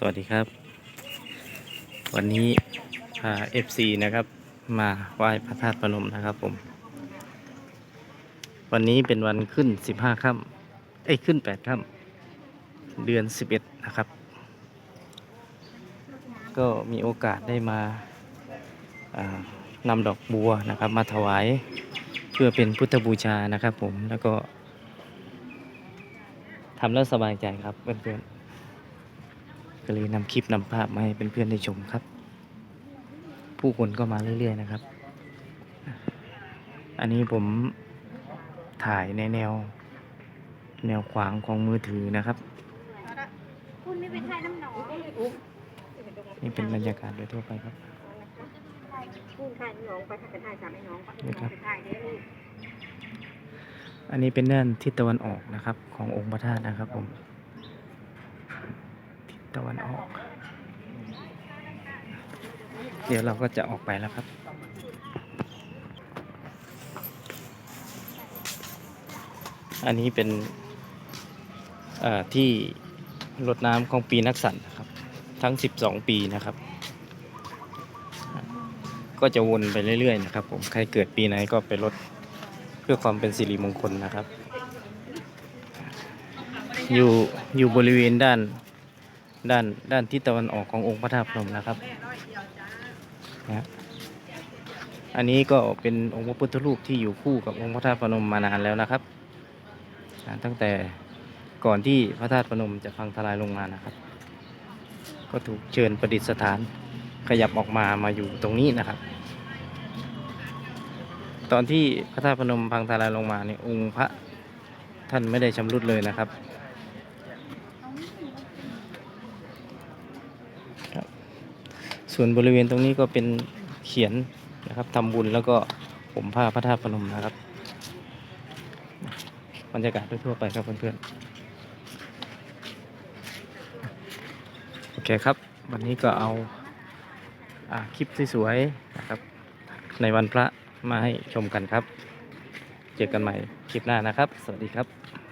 สวัสดีครับ วันนี้พา FC นะครับ มาไหว้พระธาตุพนมนะครับผม วันนี้เป็นวันขึ้น 15ค่ำเอ้ยขึ้น8ค่ำเดือน 11 นะครับ ก็มีโอกาสได้มาานำดอกบัวนะครับ มาถวายเพื่อเป็นพุทธบูชานะครับผมแล้วก็ทำแล้วสบายใจครับเพื่อนๆ ก็เลยนำคลิปนำภาพมาให้เพื่อนๆได้ชมครับ ผู้คนก็มาเรื่อยๆนะครับ อันนี้ผมถ่ายในแนว แนวขวางของมือถือนะครับ คุณไม่ไปถ่ายน้ำหนองนี่เป็นบรรยากาศโดยทั่วไปครับคุณถ่ายน้ำหนองไปถ่ายกันถ่ายสามไอ้น้องไปถ่ายได้ลูกอันนี้เป็นด้านทิศตะวันออกนะครับ ขององค์พระธาตุนะครับผม ตะวันออก เดี๋ยวเราก็จะออกไปแล้วครับ อันนี้เป็นที่รดน้ำของปีนักสัตว์นะครับ ทั้ง 12 ปีนะครับ ก็จะวนไปเรื่อยๆนะครับ ผมใครเกิดปีไหนก็ไปรดเพื่อความเป็นสิริมงคลนะครับ อยู่อยู่บริเวณด้าน ด้านด้านทิศตะวันออกขององค์พระธาตุพนมนะครับนะอันนี้ก็เป็นองค์พระพุทธรูปที่อยู่คู่กับองค์พระธาตุพนมมานานแล้วนะครับ ตั้งแต่ก่อนที่พระธาตุพนมจะพังทลายลงมานะครับ ก็ถูกเชิญประดิษฐานขยับออกมามาอยู่ตรงนี้นะครับ ตอนที่พระธาตุพนมพังทลายลงมาเนี่ยองค์พระท่านไม่ได้ชำรุดเลยนะครับ ส่วนบริเวณตรงนี้ก็เป็นเขียนนะครับทำบุญแล้วก็ผมผ้าพระธาตุพนมนะครับบรรยากาศทั่วไปครับเพื่อนๆโอเคครับ วันนี้ก็เอาอาคลิปสวยๆนะครับ ในวันพระมาให้ชมกันครับ เจอกันใหม่คลิปหน้านะครับ สวัสดีครับ